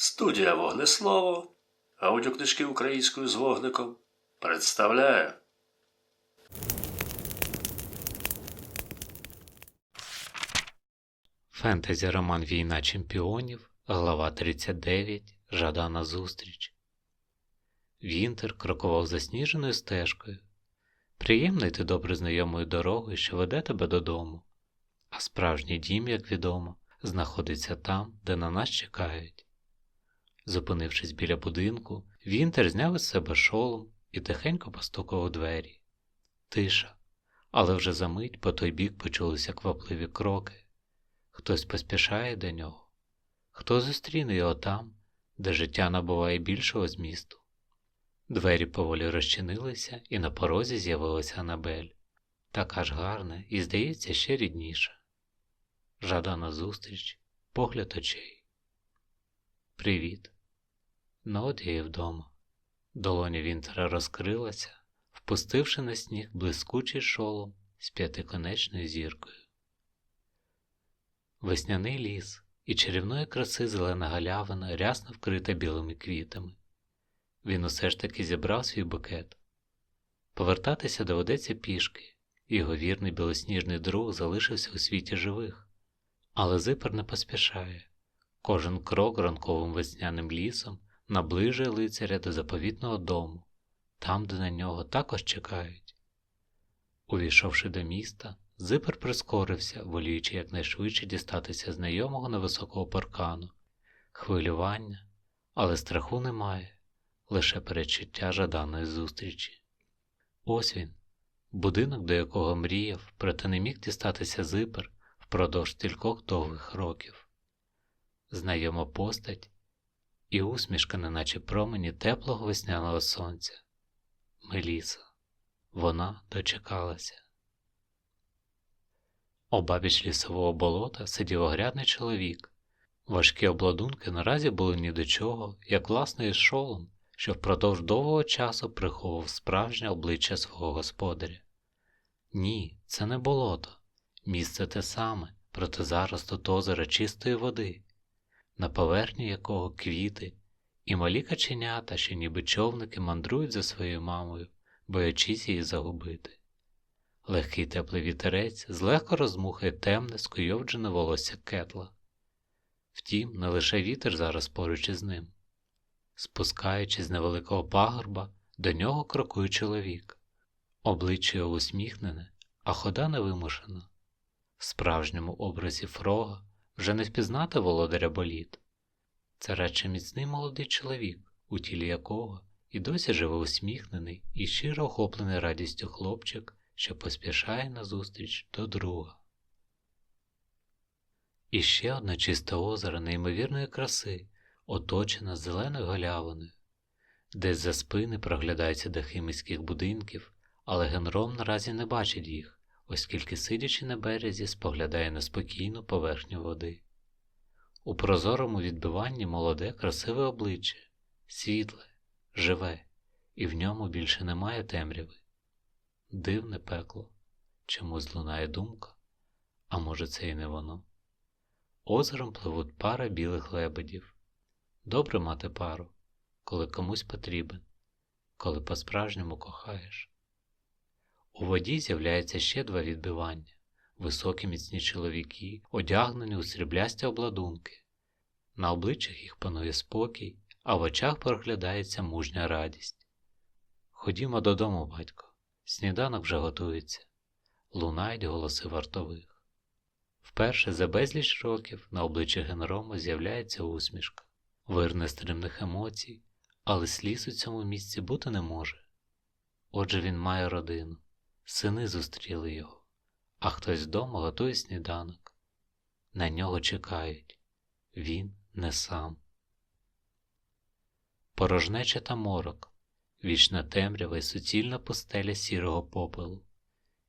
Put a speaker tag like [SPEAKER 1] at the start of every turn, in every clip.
[SPEAKER 1] Студія Вогнеслово, аудіокнижки українською з вогником представляє.
[SPEAKER 2] Фентезі роман Війна чемпіонів, глава 39. Жадана зустріч. Вінтер крокував засніженою стежкою. Приємно йти добре знайомою дорогою, що веде тебе додому. А справжній дім, як відомо, знаходиться там, де на нас чекають. Зупинившись біля будинку, Вінтер зняв із себе шолом і тихенько постукав у двері. Тиша, але вже за мить по той бік почулися квапливі кроки. Хтось поспішає до нього, хто зустріне його там, де життя набуває більшого змісту. Двері поволі розчинилися, і на порозі з'явилася Анабель, така ж гарна і, здається, ще рідніша. Жадана зустріч, погляд очей. Привіт. От я вдома. Долоня Вінтера розкрилася, впустивши на сніг блискучий шолом з п'ятиконечною зіркою. Весняний ліс і чарівної краси зелена галявина рясно вкрита білими квітами. Він усе ж таки зібрав свій букет. Повертатися доведеться пішки, його вірний білосніжний друг залишився у світі живих. Але зипер не поспішає. Кожен крок ранковим весняним лісом наближує лицаря до заповітного дому, там, де на нього також чекають. Увійшовши до міста, Зипер прискорився, воліючи якнайшвидше дістатися знайомого невисокого паркану, хвилювання, але страху немає, лише передчуття жаданої зустрічі. Ось він, будинок, до якого мріяв, проте не міг дістатися зипер впродовж стількох довгих років. Знайома постать і усмішка, неначе промені теплого весняного сонця. Меліса, вона дочекалася. Обабіч лісового болота сидів огрядний чоловік. Важкі обладунки наразі були ні до чого, як власний шолом, що впродовж довгого часу приховував справжнє обличчя свого господаря. Ні, це не болото, місце те саме, проте зараз тут озеро чистої води, на поверхні якого квіти і малі каченята, що ніби човники мандрують за своєю мамою, боячись її загубити. Легкий теплий вітерець злегка розмухає темне, скуйовджене волосся кетла. Втім, не лише вітер зараз поруч із ним. Спускаючись з невеликого пагорба, до нього крокує чоловік, обличчя усміхнене, а хода невимушена. В справжньому образі фрога вже не впізнати володаря боліт. Це радше міцний молодий чоловік, у тілі якого і досі живе усміхнений і щиро охоплений радістю хлопчик що поспішає назустріч до друга. І ще одне чисте озеро неймовірної краси, оточене зеленою галявиною, десь за спини проглядаються дахи міських будинків, але Генром наразі не бачить їх, оскільки, сидячи на березі, споглядає на спокійну поверхню води. У прозорому відбиванні молоде, красиве обличчя, світле, живе, і в ньому більше немає темряви. Дивне пекло, чомусь лунає думка, а може, це і не воно. Озером пливуть пара білих лебедів. Добре мати пару, коли комусь потрібен, коли по-справжньому кохаєш. У воді з'являється ще два відбивання високі міцні чоловіки, одягнені у сріблясті обладунки. На обличчях їх панує спокій, а в очах проглядається мужня радість. Ходімо додому, батько. Сніданок вже готується, лунають голоси вартових. Вперше за безліч років на обличчі Генрома з'являється усмішка, вир стримних емоцій, але сліз у цьому місці бути не може. Отже, він має родину, сини зустріли його, а хтось вдома готує сніданок. На нього чекають, він не сам. Порожнеча та морок вічна темрява і суцільна пустеля сірого попелу,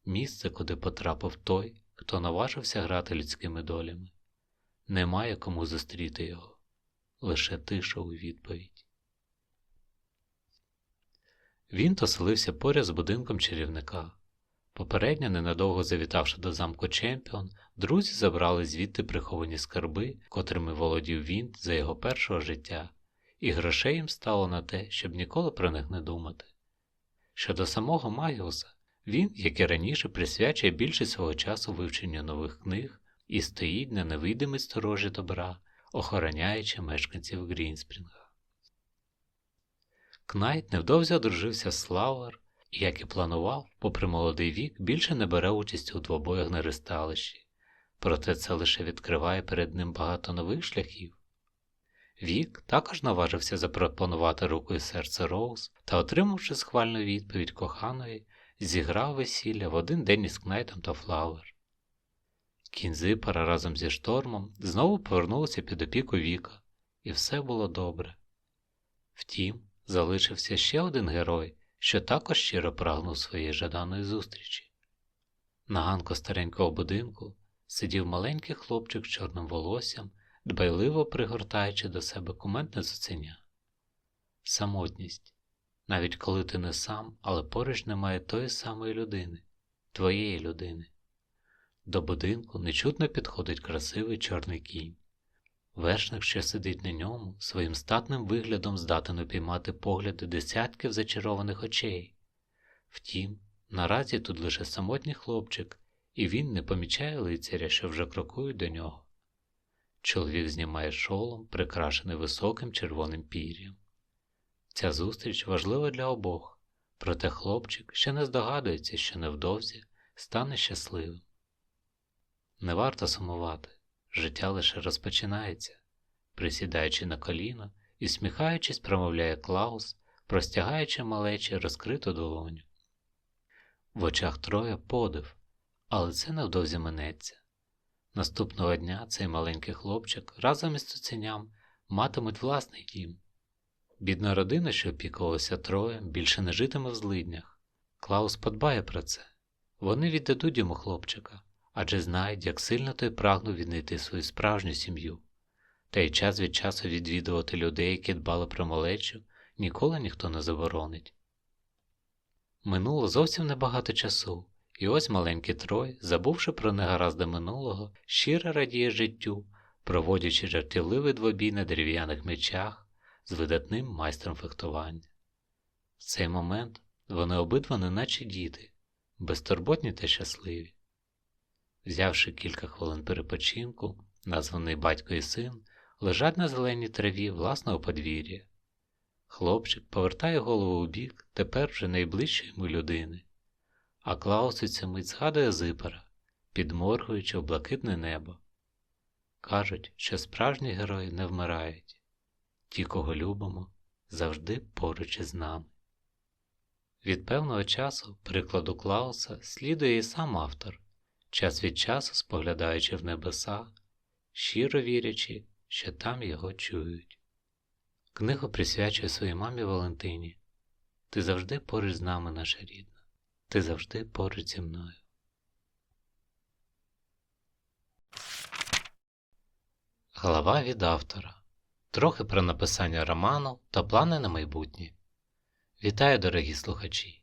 [SPEAKER 2] місце, куди потрапив той, хто наважився грати людськими долями. Немає кому зустріти його, лише тиша у відповідь. Він тоселився поряд з будинком чарівника, Попередньо, ненадовго завітавши до замку Чемпіон, друзі забрали звідти приховані скарби, котрими володів він за його першого життя, і грошей їм стало на те, щоб ніколи про них не думати. Щодо самого Магіуса, він, як і раніше, присвячує більшість свого часу вивченню нових книг і стоїть на невидимій сторожі добра, охороняючи мешканців Грінспрінга. Кнайт невдовзі одружився з Слауер і, як і планував, попри молодий вік, більше не бере участі у двобоях на ристалищі, проте це лише відкриває перед ним багато нових шляхів. Вік також наважився запропонувати руку і серце Роуз та, отримавши схвальну відповідь коханої, зіграв весілля в один день із Кнайтом та Флауер. Кінзипара разом зі штормом знову повернулися під опіку Віка, і все було добре. Втім, залишився ще один герой, що також щиро прагнув своєї жаданої зустрічі. На ганку старенького будинку сидів маленький хлопчик з чорним волоссям, дбайливо пригортаючи до себе кументне цуценя. Самотність. Навіть коли ти не сам, але поруч немає тої самої людини, твоєї людини. До будинку нечутно підходить красивий чорний кінь. Вершник, що сидить на ньому, своїм статним виглядом здатен упіймати погляди десятків зачарованих очей. Втім, наразі тут лише самотній хлопчик, і він не помічає лицаря, що вже крокують до нього. Чоловік знімає шолом, прикрашений високим червоним пір'ям. Ця зустріч важлива для обох, проте хлопчик ще не здогадується, що невдовзі стане щасливим. Не варто сумувати, життя лише розпочинається, присідаючи на коліно і сміхаючись, промовляє Клаус, простягаючи малечі розкриту долоню. В очах троє подив, але це невдовзі минеться. Наступного дня цей маленький хлопчик разом із цуценям матимуть власний дім. Бідна родина, що опікувалася троєм, більше не житиме в злиднях. Клаус подбає про це. Вони віддадуть йому хлопчика, адже знають, як сильно той прагнув віднайти свою справжню сім'ю. Та й час від часу відвідувати людей, які дбали про малечу, ніколи ніхто не заборонить. Минуло зовсім небагато часу, і ось маленький Трой, забувши про негаразди минулого, щиро радіє життю, проводячи жартівливий двобій на дерев'яних мечах з видатним майстром фехтування. В цей момент вони обидва неначе діти, безтурботні та щасливі. Взявши кілька хвилин перепочинку, названий батько і син лежать на зеленій траві власного подвір'я. Хлопчик повертає голову у бік тепер вже найближчої йому людини, а Клаус цю мить згадує зипера, підморгуючи в блакитне небо. Кажуть, що справжні герої не вмирають, ті, кого любимо, завжди поруч із нами. Від певного часу, прикладу Клауса, слідує і сам автор, час від часу споглядаючи в небеса, щиро вірячи, що там його чують. Книгу присвячує своїй мамі Валентині. Ти завжди поруч з нами, наша рідна, ти завжди поруч зі мною. Глава від автора. Трохи про написання роману та плани на майбутнє. Вітаю, дорогі слухачі!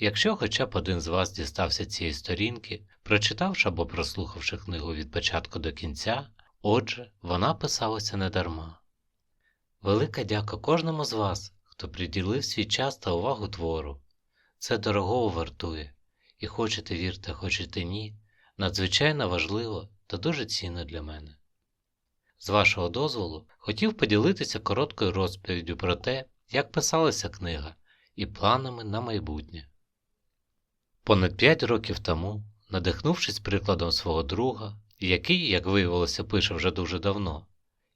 [SPEAKER 2] Якщо хоча б один з вас дістався цієї сторінки, прочитавши або прослухавши книгу від початку до кінця, отже, вона писалася недарма. Велика дяка кожному з вас, хто приділив свій час та увагу твору. Це дорогого вартує, і хочете вірте, хочете ні, надзвичайно важливо та дуже цінно для мене. З вашого дозволу хотів поділитися короткою розповіддю про те, як писалася книга, і планами на майбутнє. Понад п'ять років тому, надихнувшись прикладом свого друга, який, як виявилося, пише вже дуже давно,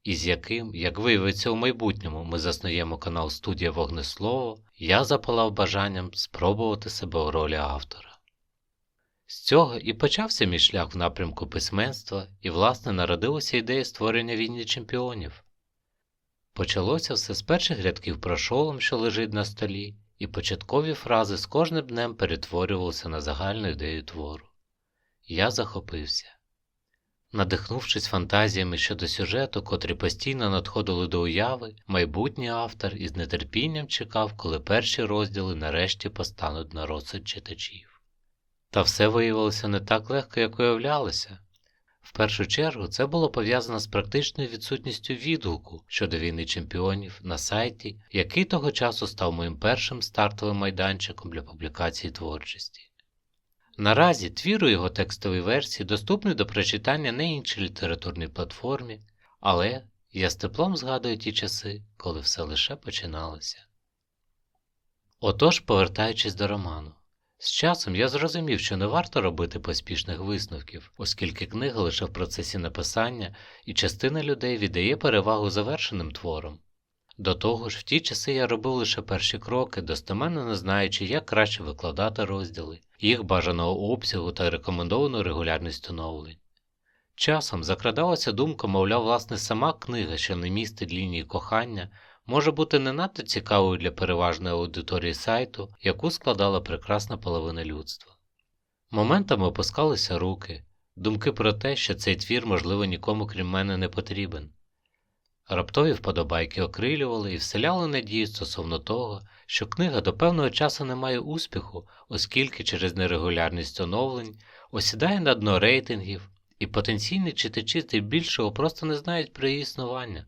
[SPEAKER 2] і з яким, як виявиться у майбутньому, ми заснуємо канал Студія Вогнеслово, я запалав бажанням спробувати себе у ролі автора. З цього і почався мій шлях в напрямку письменства, і, власне, народилася ідея створення війни чемпіонів. Почалося все з перших рядків про шолом, що лежить на столі, і початкові фрази з кожним днем перетворювалися на загальну ідею твору. Я захопився. Надихнувшись фантазіями щодо сюжету, котрі постійно надходили до уяви, майбутній автор із нетерпінням чекав, коли перші розділи нарешті постануть на розсуд читачів. Та все виявилося не так легко, як уявлялося. В першу чергу це було пов'язано з практичною відсутністю відгуку щодо війни чемпіонів на сайті, який того часу став моїм першим стартовим майданчиком для публікації творчості. Наразі твір у його текстовій версії доступний до прочитання на іншій літературній платформі, але я з теплом згадую ті часи, коли все лише починалося. Отож, повертаючись до роману, з часом я зрозумів, що не варто робити поспішних висновків, оскільки книга лише в процесі написання, і частина людей віддає перевагу завершеним творам. До того ж, в ті часи я робив лише перші кроки, достеменно не знаючи, як краще викладати розділи, їх бажаного обсягу та рекомендовану регулярність оновлень. Часом закрадалася думка, мовляв, власне, сама книга, що не містить лінії кохання, може бути не надто цікавою для переважної аудиторії сайту, яку складала прекрасна половина людства. Моментами опускалися руки, думки про те, що цей твір, можливо, нікому крім мене не потрібен. Раптові вподобайки окрилювали і вселяли надію стосовно того, що книга до певного часу не має успіху, оскільки через нерегулярність оновлень осідає на дно рейтингів, і потенційні читачі здебільшого просто не знають про її існування.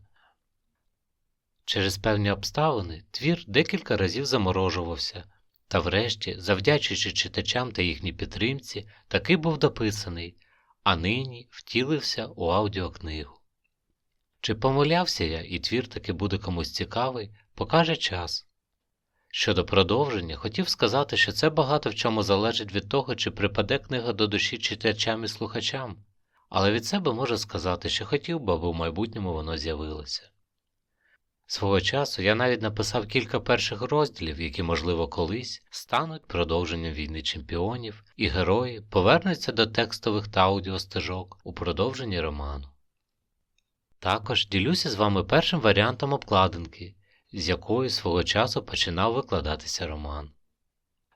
[SPEAKER 2] Через певні обставини твір декілька разів заморожувався, та врешті, завдячуючи читачам та їхній підтримці, таки був дописаний, а нині втілився у аудіокнигу. Чи помилявся я, і твір таки буде комусь цікавий, покаже час. Щодо продовження, хотів сказати, що це багато в чому залежить від того, чи припаде книга до душі читачам і слухачам, але від себе можу сказати, що хотів би, аби в майбутньому воно з'явилося. Свого часу я навіть написав кілька перших розділів, які, можливо, колись стануть продовженням війни чемпіонів, і герої повернуться до текстових та аудіостежок у продовженні роману. Також ділюся з вами першим варіантом обкладинки, з якою свого часу починав викладатися роман.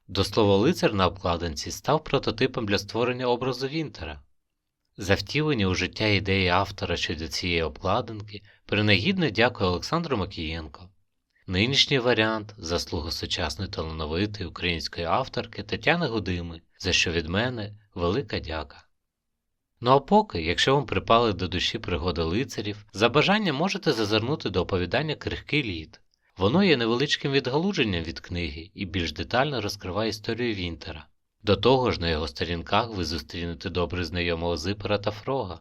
[SPEAKER 2] До слова, лицар на обкладинці став прототипом для створення образу Вінтера. Завтілені у життя ідеї автора щодо цієї обкладинки принагідно дякую Олександру Макієнко. Нинішній варіант заслуга сучасної талановитої української авторки Тетяни Гудими, за що від мене велика дяка. Ну а поки, якщо вам припали до душі пригоди лицарів, за бажанням можете зазирнути до оповідання Крихкий лід. Воно є невеличким відгалудженням від книги і більш детально розкриває історію Вінтера. До того ж, на його сторінках ви зустрінете добре знайомого Зипера та Фрога.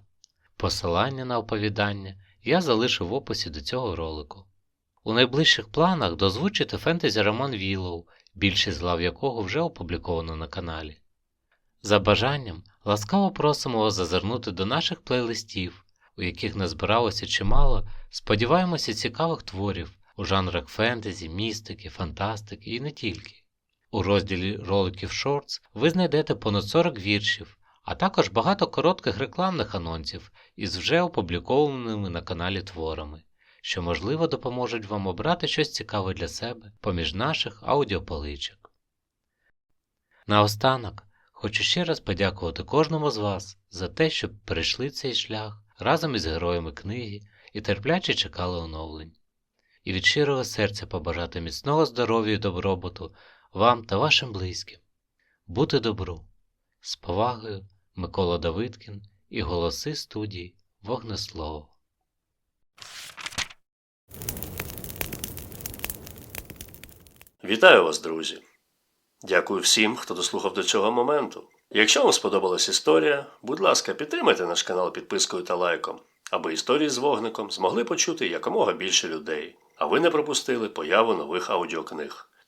[SPEAKER 2] Посилання на оповідання я залишу в описі до цього ролику. У найближчих планах дозвучити фентезі роман Вілоу, більшість глав якого вже опубліковано на каналі. За бажанням ласкаво просимо вас зазирнути до наших плейлистів, у яких назбиралося чимало, сподіваємося, цікавих творів у жанрах фентезі, містики, фантастики і не тільки. У розділі роликів Shorts ви знайдете понад 40 віршів, а також багато коротких рекламних анонсів із вже опублікованими на каналі творами, що можливо допоможуть вам обрати щось цікаве для себе поміж наших аудіополичок. Наостанок хочу ще раз подякувати кожному з вас за те, що перейшли цей шлях разом із героями книги і терпляче чекали оновлень. І від щирого серця побажати міцного здоров'я і добробуту вам та вашим близьким. Бути добру. З повагою Микола Давидкін і голоси студії Вогнеслово.
[SPEAKER 1] Вітаю вас, друзі! Дякую всім, хто дослухав до цього моменту. Якщо вам сподобалась історія, будь ласка, підтримайте наш канал підпискою та лайком, аби історії з вогником змогли почути якомога більше людей, а ви не пропустили появу нових аудіокниг.